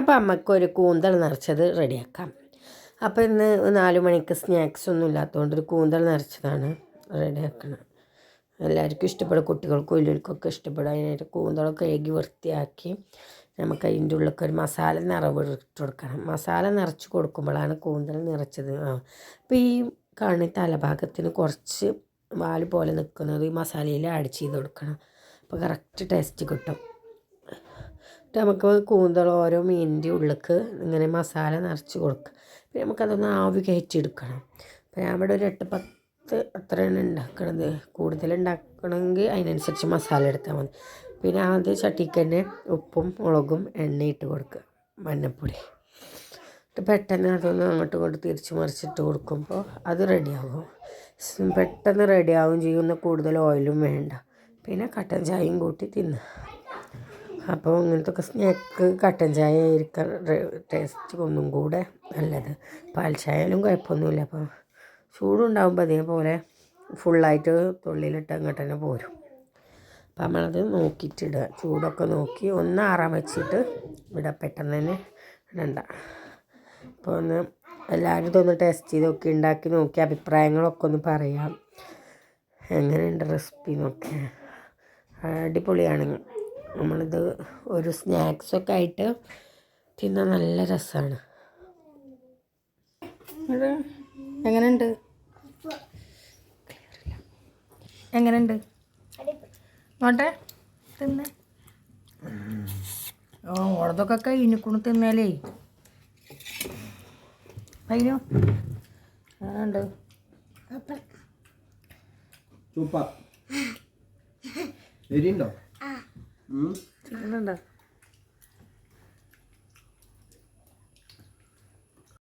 അപ്പോൾ അമ്മക്കൊരു കൂന്തൽ നിറച്ചത് റെഡിയാക്കാം. അപ്പോൾ ഇന്ന് നാല് മണിക്ക് സ്നാക്സ് ഒന്നും ഇല്ലാത്തതുകൊണ്ട് ഒരു കൂന്തൽ നിറച്ചതാണ് റെഡിയാക്കണം എല്ലാവർക്കും ഇഷ്ടപ്പെടും കുട്ടികൾക്കും വലിയവർക്കൊക്കെ ഇഷ്ടപ്പെടും. അതിനായിട്ട് കൂന്തളൊക്കെ കഴുകി വൃത്തിയാക്കി നമുക്ക് അതിന്റെ ഉള്ളിലൊക്കെ ഒരു മസാല നിറവ് ഇട്ട് കൊടുക്കണം. മസാല നിറച്ച് കൊടുക്കുമ്പോഴാണ് കൂന്തൽ നിറച്ചത്. ആ അപ്പോൾ ഈ കാണി തലഭാഗത്തിന് കുറച്ച് വാൽ പോലെ നിൽക്കുന്നത് ഈ മസാലയിൽ ആഡ് ചെയ്ത് കൊടുക്കണം. അപ്പോൾ കറക്റ്റ് ടേസ്റ്റ് കിട്ടും. എന്നിട്ട് നമുക്ക് കൂന്തളം ഓരോ മീനിന്റെ ഉള്ളിലേക്ക് ഇങ്ങനെ മസാല നിറച്ച് കൊടുക്കുക പിന്നെ നമുക്കതൊന്ന് ആവി കയറ്റിയെടുക്കണം. അപ്പോൾ ഞാൻ ഇവിടെ ഒരു എട്ട് പത്ത് അത്രയാണ് ഉണ്ടാക്കണത് കൂടുതൽ ഉണ്ടാക്കണമെങ്കിൽ അതിനനുസരിച്ച് മസാല എടുത്താൽ മതി. പിന്നെ ആദ്യം ചട്ടിക്ക് തന്നെ ഉപ്പും മുളകും എണ്ണ ഇട്ട് കൊടുക്കുക മഞ്ഞപ്പൊടി എന്നിട്ട് പെട്ടെന്ന് അതൊന്ന് അങ്ങോട്ട് കൊണ്ട് തിരിച്ച് മറിച്ചിട്ട് കൊടുക്കുമ്പോൾ അത് റെഡിയാകും. പെട്ടെന്ന് റെഡിയാവും ചെയ്യുന്ന കൂടുതൽ ഓയിലും വേണ്ട. പിന്നെ കട്ടൻ ചായയും കൂട്ടി തിന്നുക അപ്പോൾ ഇങ്ങനത്തെ ഒക്കെ സ്നാക്ക് കട്ടൻ ചായ ആയിരിക്കാം ടേസ്റ്റ് ഒന്നും കൂടെ നല്ലത്. പാൽ ചായാലും കുഴപ്പമൊന്നുമില്ല. അപ്പോൾ ചൂടുണ്ടാകുമ്പോൾ അതേപോലെ ഫുള്ളായിട്ട് തുള്ളിയിലിട്ട് അങ്ങോട്ട് തന്നെ പോരും. അപ്പം നമ്മളത് നോക്കിയിട്ടിടുക ചൂടൊക്കെ നോക്കി ഒന്ന് ആറാൻ വെച്ചിട്ട് ഇവിടെ പെട്ടെന്ന് തന്നെ ഇടണ്ട. അപ്പോൾ ഒന്ന് എല്ലാവരും ഇതൊന്ന് ടേസ്റ്റ് ചെയ്ത് നോക്കി ഉണ്ടാക്കി നോക്കി അഭിപ്രായങ്ങളൊക്കെ ഒന്ന് പറയാം. എങ്ങനെയുണ്ട് റെസിപ്പി നോക്കി അടിപൊളിയാണ്. നമ്മളിത് ഒരു സ്നാക്സൊക്കെ ആയിട്ട് തിന്നാൻ നല്ല രസമാണ് എങ്ങനെയുണ്ട്? എങ്ങനെയുണ്ട്? നോട്ടെ തിന്ന്. ഓ ഓളതൊക്കെ കഴിഞ്ഞിക്കുണ് തിന്നാലേ. അതിനു എങ്ങനെയുണ്ട്? സൂപ്പർ എരിയുണ്ടോ? ചിക്കനുണ്ടോ